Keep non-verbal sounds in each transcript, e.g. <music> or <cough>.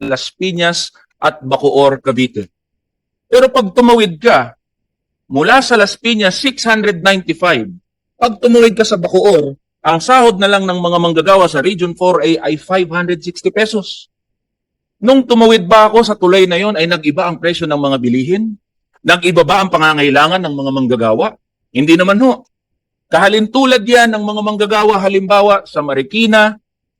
Las Piñas at Bacoor, Cavite. Pero pag tumawid ka, mula sa Las Piñas, 695. Pag tumawid ka sa Bacoor, ang sahod na lang ng mga manggagawa sa Region 4A ay 560 pesos. Nung tumawid ba ako sa tulay na yon ay nag-iba ang presyo ng mga bilihin? Nag-iba ba ang pangangailangan ng mga manggagawa? Hindi naman ho. Kahalintulad yan ng mga manggagawa halimbawa sa Marikina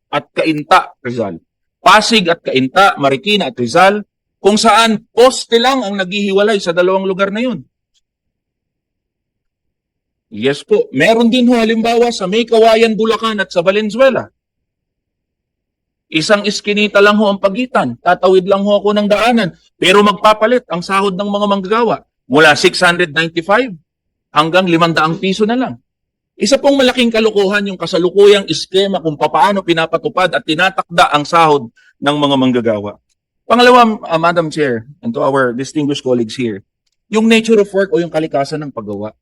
at Cainta, Rizal. Pasig at Cainta, Marikina at Rizal, kung saan poste lang ang naghihiwalay sa dalawang lugar na yun. Yes po. Meron din ho halimbawa sa May Kawayan, Bulacan at sa Valenzuela. Isang iskinita lang ho ang pagitan. Tatawid lang ho ako ng daanan. Pero magpapalit ang sahod ng mga manggagawa. Mula 695 hanggang 500 piso na lang. Isa pong malaking kalukuhan yung kasalukuyang iskema kung papaano pinapatupad at tinatakda ang sahod ng mga manggagawa. Pangalawa, uh, Madam Chair, and to our distinguished colleagues here, yung nature of work o yung kalikasan ng paggawa.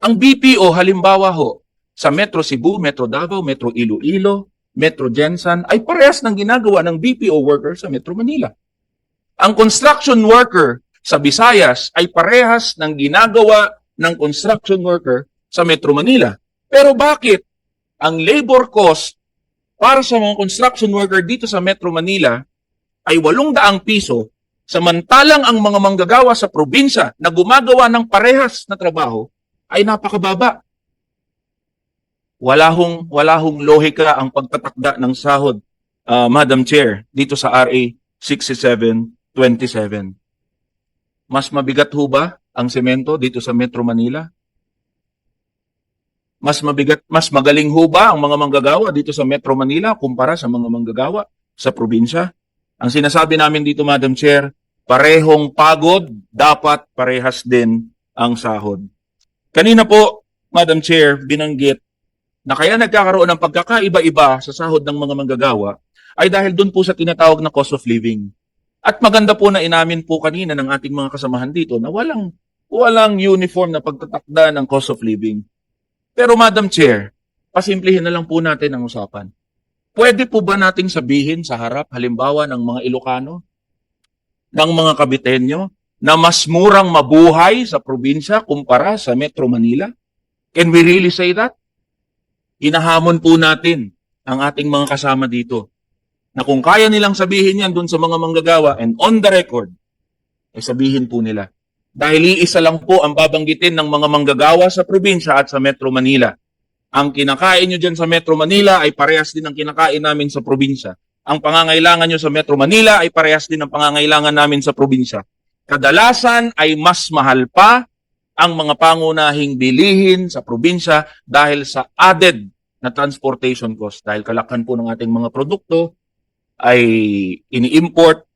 Ang BPO, halimbawa ho, sa Metro Cebu, Metro Davao, Metro Iloilo, Metro Jensan, ay parehas ng ginagawa ng BPO worker sa Metro Manila. Ang construction worker sa Visayas ay parehas ng ginagawa ng construction worker sa Metro Manila. Pero bakit ang labor cost para sa mga construction worker dito sa Metro Manila ay 800 piso samantalang ang mga manggagawa sa probinsya na gumagawa ng parehas na trabaho ay napakababa. Wala hong, lohika ang pagtatakda ng sahod, uh, Madam Chair, dito sa RA 6727. Mas mabigat ho ba ang semento dito sa Metro Manila? Mas mabigat, mas magaling ho ba ang mga manggagawa dito sa Metro Manila kumpara sa mga manggagawa sa probinsya? Ang sinasabi namin dito, Madam Chair, parehong pagod, dapat parehas din ang sahod. Kanina po, Madam Chair, binanggit na kaya nagkakaroon ng pagkakaiba-iba sa sahod ng mga manggagawa ay dahil doon po sa tinatawag na cost of living. At maganda po na inamin po kanina ng ating mga kasamahan dito na walang walang uniform na pagtatakda ng cost of living. Pero Madam Chair, pasimplihin na lang po natin ang usapan. Pwede po ba nating sabihin sa harap halimbawa ng mga Ilocano, ng mga Kabitenyo, na mas murang mabuhay sa probinsya kumpara sa Metro Manila? Can we really say that? Hinahamon po natin ang ating mga kasama dito na kung kaya nilang sabihin yan dun sa mga manggagawa and on the record, ay sabihin po nila. Dahil iisa lang po ang babanggitin ng mga manggagawa sa probinsya at sa Metro Manila. Ang kinakain nyo dyan sa Metro Manila ay parehas din ang kinakain namin sa probinsya. Ang pangangailangan nyo sa Metro Manila ay parehas din ang pangangailangan namin sa probinsya. Kadalasan ay mas mahal pa ang mga pangunahing bilihin sa probinsya dahil sa added na transportation cost. Dahil kalakhan po ng ating mga produkto ay ini-import,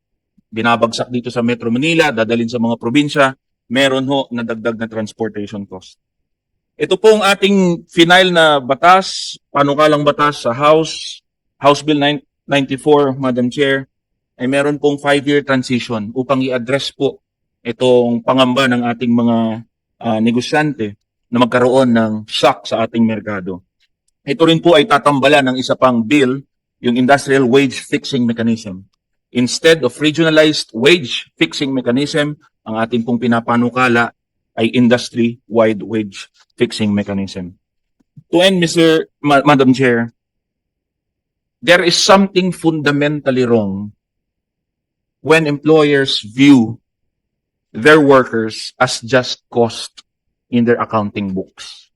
binabagsak dito sa Metro Manila, dadalhin sa mga probinsya, meron ho na dagdag na transportation cost. Ito po ang ating final na batas, panukalang batas sa House, House Bill 994, Madam Chair, ay meron pong five-year transition upang i-address po itong pangamba ng ating mga ah, negosyante na magkaroon ng shock sa ating merkado. Ito rin po ay tatambalan ng isa pang bill, yung Industrial Wage Fixing Mechanism. Instead of regionalized wage fixing mechanism, ang ating pong pinapanukala ay industry-wide wage fixing mechanism. To end, Mr. Ma- Madam Chair, there is something fundamentally wrong when employers view their workers as just cost in their accounting books.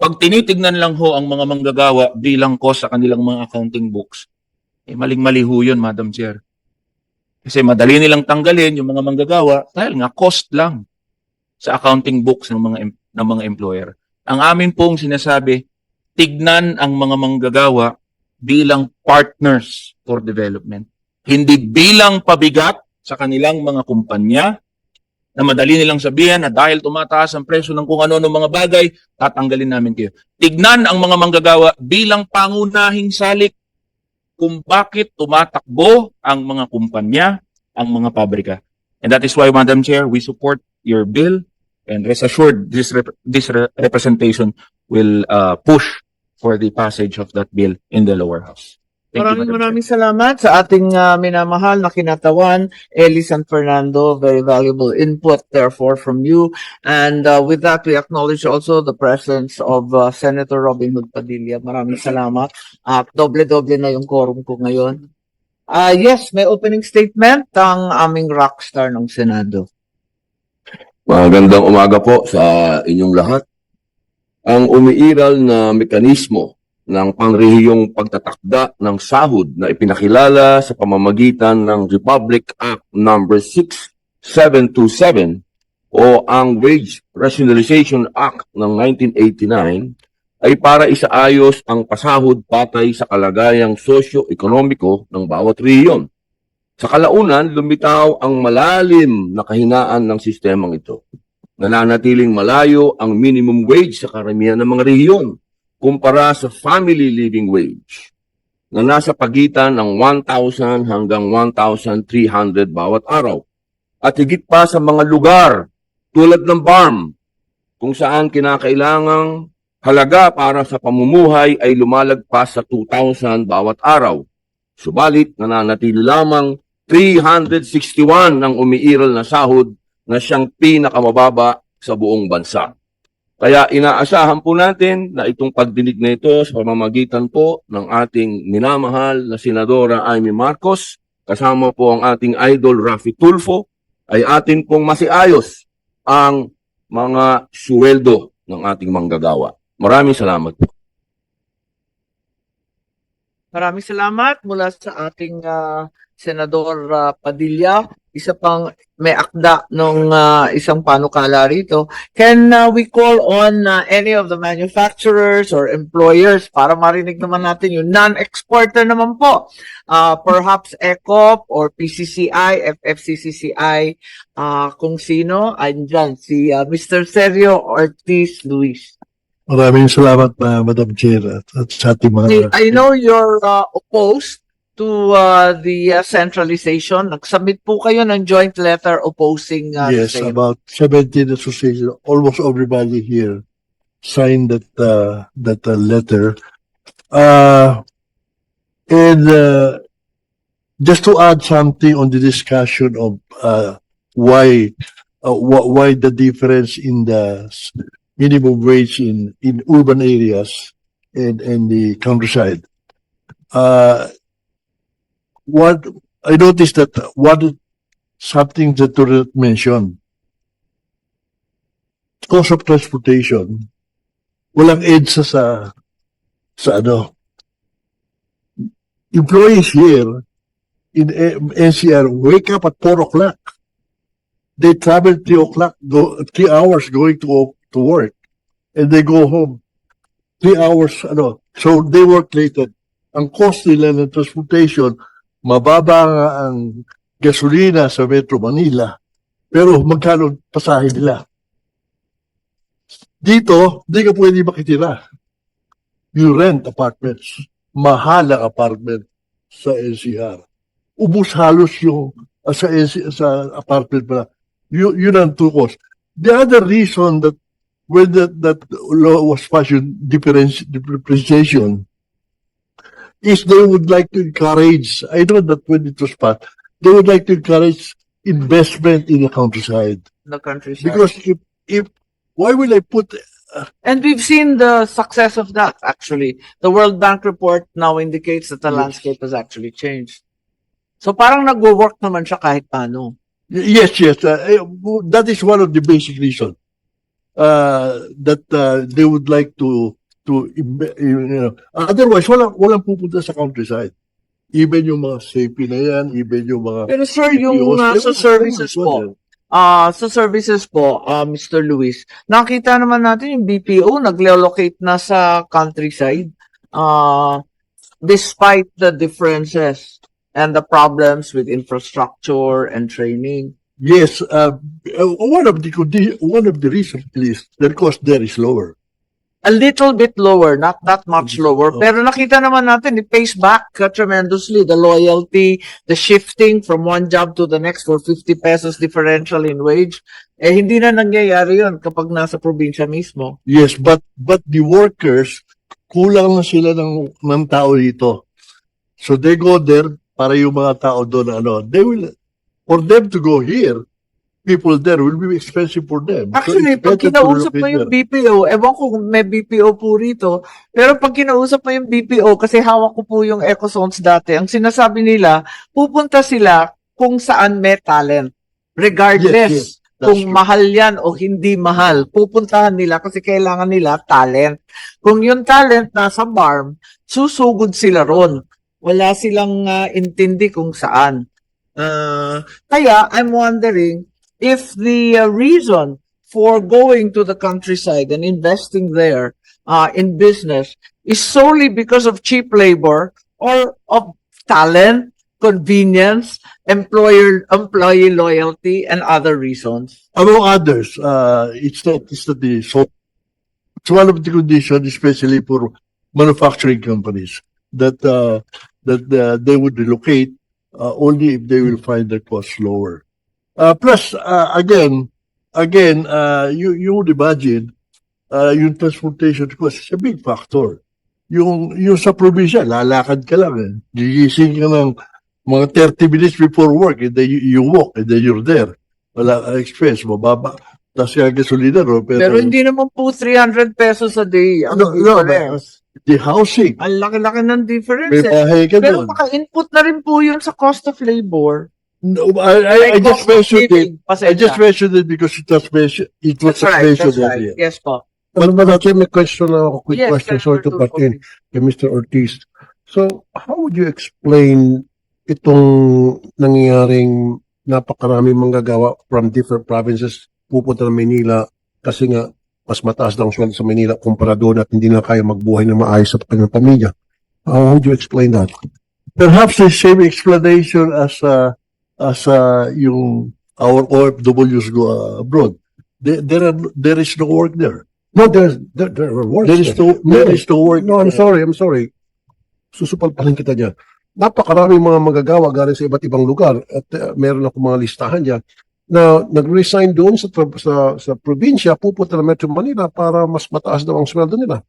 Pag tinitignan lang ho ang mga manggagawa bilang cost sa kanilang mga accounting books, eh maling-mali ho yun, Madam Chair. Kasi madali nilang tanggalin yung mga manggagawa dahil nga cost lang sa accounting books ng mga ng mga employer. Ang amin pong sinasabi, tignan ang mga manggagawa bilang partners for development. Hindi bilang pabigat sa kanilang mga kumpanya na madali nilang sabihan na dahil tumataas ang presyo ng kung ano-ano mga bagay, tatanggalin namin kayo. Tignan ang mga manggagawa bilang pangunahing salik kung bakit tumatakbo ang mga kumpanya, ang mga pabrika. And that is why, Madam Chair, we support your bill and rest assured this, rep- this re- representation will uh, push for the passage of that bill in the lower house. Thank you, Maraming Chair. maraming salamat sa ating ah, minamahal na kinatawan, Eli San Fernando. Very valuable input, therefore, from you. And uh, with that, we acknowledge also the presence of uh, Senator Robin Hood Padilla. Maraming salamat. At doble-doble na yung quorum ko ngayon. Ah yes, may opening statement ang aming rockstar ng Senado. Magandang umaga po sa inyong lahat. Ang umiiral na mekanismo ng pangrehiyong pagtatakda ng sahod na ipinakilala sa pamamagitan ng Republic Act No. 6727 o ang Wage Rationalization Act ng 1989 ay para isaayos ang pasahod patay sa kalagayang sosyo-ekonomiko ng bawat rehiyon. Sa kalaunan, lumitaw ang malalim na kahinaan ng sistemang ito. Nananatiling malayo ang minimum wage sa karamihan ng mga rehiyon kumpara sa family living wage na nasa pagitan ng 1,000 hanggang 1,300 bawat araw. At higit pa sa mga lugar tulad ng BARM kung saan kinakailangang halaga para sa pamumuhay ay lumalagpas sa 2,000 bawat araw. Subalit, nananatili lamang 361 ang umiiral na sahod na siyang pinakamababa sa buong bansa. Kaya inaasahan po natin na itong pagdinig na ito sa pamamagitan po ng ating minamahal na Senadora Amy Marcos, kasama po ang ating idol Rafi Tulfo, ay atin pong masiayos ang mga suweldo ng ating manggagawa. Maraming salamat po. Maraming salamat mula sa ating ah, Senador ah, Padilla. Isa pang may akda ng isang panukala rito. Can ah, we call on ah, any of the manufacturers or employers para marinig naman natin yung non-exporter naman po? Ah, perhaps ECOP or PCCI, FFCCCI, ah, kung sino, andyan, si ah, Mr. Sergio Ortiz Luis. Maraming salamat, uh, Madam Chair, at, at sa ating mga... I know you're uh, opposed to uh, the uh, centralization. Nag-submit po kayo ng joint letter opposing uh, the yes, same. about 17 associations, almost everybody here signed that, uh, that uh, letter. Uh, and uh, just to add something on the discussion of uh, why uh, wh- why the difference in the s- minimum wage in, in urban areas and, and the countryside. Uh, what I noticed that what something that to mention. Cost of transportation. Walang EDSA sa, sa ano. Employees here in NCR wake up at 4 o'clock. They travel 3 o'clock, go, 3 hours going to, to work. And they go home. 3 hours, ano. So they work later. Ang cost nila ng transportation, mababa nga ang gasolina sa Metro Manila. Pero magkano pasahe nila? Dito, di ka pwede makitira. You rent apartments. Mahal ang apartment sa NCR. Ubus halos yung uh, sa, NC, sa apartment pala. Yun, yun ang cost. The other reason that when that, that law was yung difference, differentiation, is they would like to encourage, I know that when it was passed, they would like to encourage investment in the countryside. the countryside. Because if, if, why will I put, and we've seen the success of that, actually. The World Bank report now indicates that the Yes. landscape has actually changed. So parang nagwo-work naman siya kahit paano. yes, yes, uh, eh, that is one of the basic reasons. Uh, that, uh, they would like to, to, you know, otherwise, walang, walang pupunta sa countryside. Even yung mga safety na yan, even yung mga, Pero sir, yung CPOs, uh, they sa services po, Ah, sa services po, ah, Mr. Luis, nakita naman natin yung BPO nagle-locate na sa countryside. Ah, despite the differences and the problems with infrastructure and training. Yes, uh, uh, one of the one of the reasons is the cost there is lower. A little bit lower, not that much lower. Oh. Pero nakita naman natin, it pays back uh, tremendously. The loyalty, the shifting from one job to the next for 50 pesos differential in wage. Eh, hindi na nangyayari yun kapag nasa probinsya mismo. Yes, but but the workers kulang na sila ng ng tao dito. So they go there para yung mga tao doon ano, they will for them to go here, people there will be expensive for them. So Actually, it's pag kinausap mo yung. BPO, ewan ko kung may BPO po rito, pero pag kinausap mo yung BPO, kasi hawak ko po yung Ecozones dati, ang sinasabi nila, pupunta sila kung saan may talent. Regardless Yes, yes. Kung true. mahal yan o hindi mahal, pupuntahan nila kasi kailangan nila talent. Kung yung talent nasa farm, susugod sila ron. Wala silang ah, intindi kung saan. Ah, kaya I'm wondering if the uh, reason for going to the countryside and investing there uh, in business is solely because of cheap labor or of talent, convenience, employer employee loyalty, and other reasons. Among others, uh, it's not, it's not the, so, it's one of the conditions, especially for manufacturing companies, that, uh, that, uh, they would relocate, uh, only if they will find their costs lower. Uh, plus, uh, again, again, uh, you, you would imagine, uh, yung transportation cost is a big factor. Yung, yung sa probinsya, lalakad ka lang eh. Gigising ka ng mga 30 minutes before work, and then you, you walk, and then you're there wala expense, mababa. Tapos yung gasolina, no? Pero, Pero hindi naman po 300 pesos a day ang No, no. The housing, Ang laki-laki ng difference may eh. bahay ka Pero doon. maka-input na rin po yun sa cost of labor. No, I, I, I just cost of mentioned it. living. I Pasensya. just mentioned it because it was mentioned, it was That's right, mentioned that's right. earlier. Yes po. Ano ba natin, may question na ako, quick Yes, question, sorry to Senator butt in, Tulfo. kay Mr. Ortiz. So, how would you explain itong nangyayaring napakarami manggagawa from different provinces pupunta ng Manila kasi nga mas mataas daw ang sweldo sa Manila kumpara doon at hindi na kaya magbuhay na maayos sa kanilang pamilya. How would you explain that? Perhaps the same explanation as, uh, as, uh, yung, our OFWs go uh, abroad. There, there are, there is no work there. No, there's, there, there are worse. There is no, there is no work. No, I'm sorry, I'm sorry. Susupal pa rin kita dyan. Napakaraming mga magagawa galing sa iba't ibang lugar at uh, meron ako mga listahan dyan na nag-resign doon sa, sa, sa probinsya, pupunta na Metro Manila para mas mataas daw ang sweldo nila.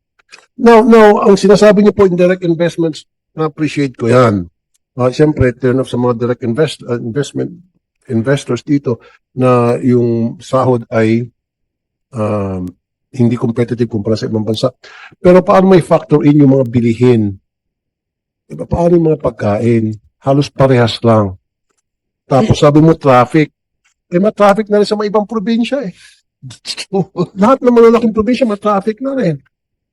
Now, now, ang sinasabi niyo po in direct investments, na-appreciate ko yan. Uh, Siyempre, turn off sa mga direct invest, uh, investment investors dito na yung sahod ay um, hindi competitive kumpara sa ibang bansa. Pero paano may factor in yung mga bilihin? Diba, paano yung mga pagkain? Halos parehas lang. Tapos sabi mo traffic. Eh, ma-traffic na rin sa mga ibang probinsya eh. <laughs> Lahat ng malalaking probinsya, ma-traffic na rin.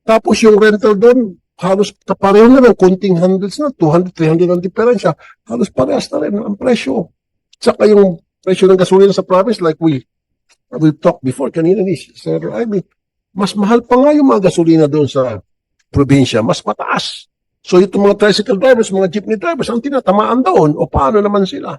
Tapos yung rental doon, halos kapareho na lang, konting hundreds na, 200, 300 ang diferensya. Halos parehas na rin ang presyo. Saka yung presyo ng gasolina sa province, like we we talked before kanina ni Sir Ivy, mas mahal pa nga yung mga gasolina doon sa probinsya, mas mataas. So itong mga tricycle drivers, mga jeepney drivers, ang tinatamaan doon, o paano naman sila?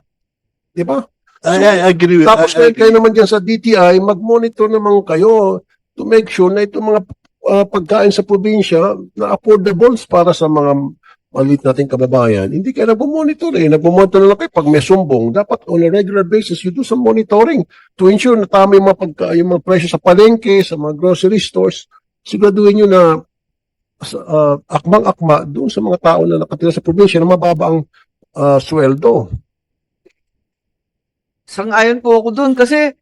Di ba? I, I agree with, Tapos I, kayo naman dyan sa DTI, mag-monitor naman kayo to make sure na itong mga uh, pagkain sa probinsya na affordables para sa mga maliit nating kababayan. Hindi kayo nagpo-monitor eh. Nagpo-monitor na lang kayo pag may sumbong. Dapat on a regular basis, you do some monitoring to ensure na tama yung mga, pagka, yung mga presyo sa palengke, sa mga grocery stores. Siguraduhin nyo na uh, akmang-akma doon sa mga tao na nakatira sa probinsya na mababa ang uh, sweldo. Sang-ayon po ako dun kasi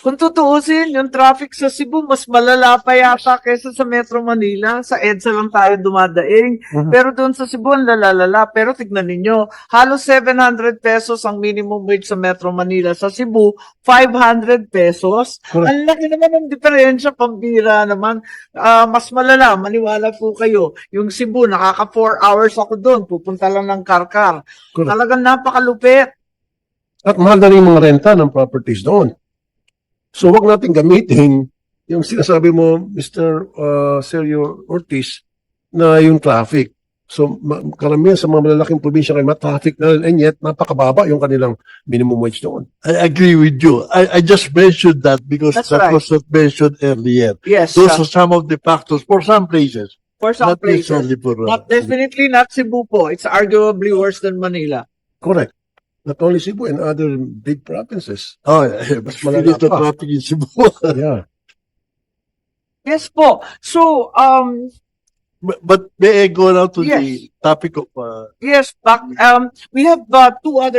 kung tutuusin, yung traffic sa Cebu, mas malala pa yata kaysa sa Metro Manila. Sa EDSA lang tayo dumadaing. Mhm. Pero doon sa Cebu, ang lalalala. Pero tignan ninyo, halos 700 pesos ang minimum wage sa Metro Manila. Sa Cebu, 500 pesos. Correct. Ang laki naman ng diferensya, pambira naman. Ah, mas malala, maniwala po kayo. Yung Cebu, nakaka 4 hours ako doon. Pupunta lang ng Karkar. Correct. Talagang napakalupit. At mahal na rin yung mga renta ng properties doon. So, wag natin gamitin yung sinasabi mo, Mr. Uh, Sergio Ortiz, na yung traffic. So, karamihan sa mga malalaking probinsya kayo, ma-traffic na rin, and yet, napakababa yung kanilang minimum wage doon. I agree with you. I, I just mentioned that because That's that right. was not mentioned earlier. Yes, Those ah, are some of the factors for some places, for some not places. for. uh, Not definitely not Cebu po. It's arguably worse than Manila. Correct. Not only Cebu and other big provinces. Oh, yeah, but malala the pa. traffic in Cebu. <laughs> Yeah. Yes po. So, um, But, but may I go now to the Yes. topic of uh, Yes, back, um, we have uh, two other